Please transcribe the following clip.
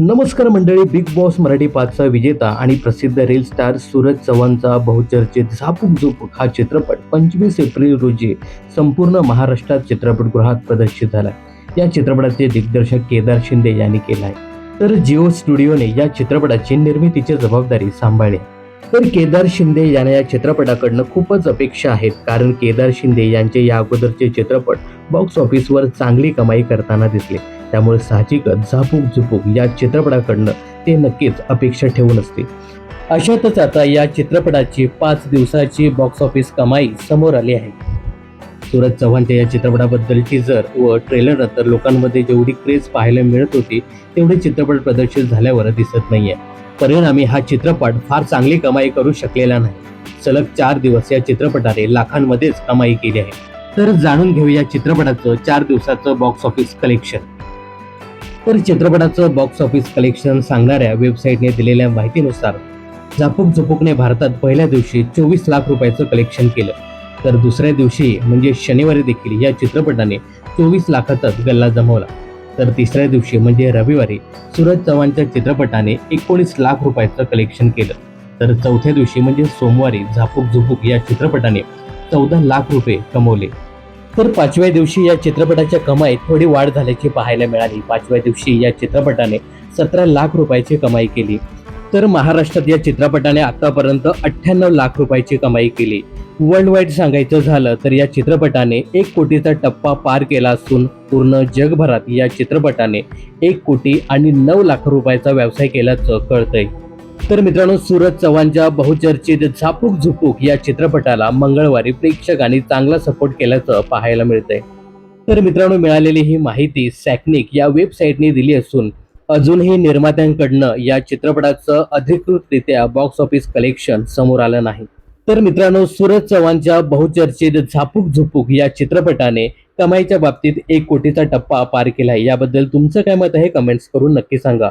नमस्कार मंडळी big boss Marathi पाचचा विजेता आणि प्रसिद्ध रील स्टार सूरज चव्हाणचा बहुचर्चित झापूक झुपूक हा चित्रपट पंचवीस एप्रिल रोजी संपूर्ण महाराष्ट्रात चित्रपटगृहात प्रदर्शित झाला या चित्रपटाचे दिग्दर्शक केदार शिंदे यांनी केलं आहे तर जिओ स्टुडिओने या चित्रपटाची निर्मितीची जबाबदारी सांभाळली. तर केदार शिंदे यांना या चित्रपटाकडनं खूपच अपेक्षा आहेत कारण केदार शिंदे यांचे या अगोदरचे चित्रपट बॉक्स ऑफिसवर चांगली कमाई करताना दिसले. त्यामुळे साहजिकच झापूक झुपूक या चित्रपटाकडनं ते नक्कीच अपेक्षा ठेवून असते. अशातच आता या चित्रपटाची पाच दिवसाची बॉक्स ऑफिस कमाई समोर आली आहे. सूरज चव्हाणच्या या चित्रपटाबद्दल टीजर व ट्रेलर नंतर लोकांमध्ये जेवढी क्रेज पाहायला मिळत होती तेवढे चित्रपट प्रदर्शित झाल्यावर दिसत नाहीये. परिणामी हा चित्रपट फार चांगली कमाई करू शकलेला नाही. सलग चार दिवस या चित्रपटाने लाखांमध्येच कमाई केली आहे. तर जाणून घेऊया चित्रपटाचं चार दिवसाचं बॉक्स ऑफिस कलेक्शन तर चित्रपटाचं बॉक्स ऑफिस कलेक्शन सांगणाऱ्या वेबसाईटने दिलेल्या माहितीनुसार झापूक झुपूकने भारतात पहिल्या दिवशी चोवीस लाख रुपयाचं कलेक्शन केलं. तर दुसऱ्या दिवशी म्हणजे शनिवारी देखील या चित्रपटाने चोवीस लाखाचाच गल्ला जमवला. तर तिसऱ्या दिवशी म्हणजे रविवारी सूरज चव्हाणच्या चित्रपटाने एकोणीस लाख रुपयाचं कलेक्शन केलं. तर चौथ्या दिवशी म्हणजे सोमवारी झापूक झुपूक या चित्रपटाने चौदा लाख रुपये कमवले. तर पाचव्या दिवशी या चित्रपटाच्या कमाईत थोडी वाढ झाल्याची पाहायला मिळाली. पाचव्या दिवशी या चित्रपटाने सतरा लाख रुपयाची कमाई केली. तर महाराष्ट्रात या चित्रपटाने आतापर्यंत अठ्ठ्याण्णव लाख रुपयाची कमाई केली. वर्ल्ड वाईड सांगायचं झालं तर या चित्रपटाने एक कोटीचा टप्पा पार केला असून पूर्ण जगभरात या चित्रपटाने एक कोटी आणि नऊ लाख रुपयाचा व्यवसाय केल्याचं कळतंय. तर मित्रांनो सूरज चव्हाणच्या बहुचर्चित झापूक झुपूक या चित्रपटाला मंगळवारी प्रेक्षकांनी चांगला सपोर्ट केल्याचं पाहायला मिळतंय. तर मित्रांनो मिळालेली ही माहिती सॅकनिक या वेबसाईटने दिली असून अजूनही निर्मात्यांकडनं या चित्रपटाचं अधिकृतरित्या बॉक्स ऑफिस कलेक्शन समोर आलं नाही. तर मित्रांनो सूरज चव्हाणच्या बहुचर्चित झापूक झुपूक या चित्रपटाने कमाईच्या बाबतीत एक कोटीचा टप्पा पार केला आहे याबद्दल तुमचं काय मत आहे? कमेंट्स करून नक्की सांगा.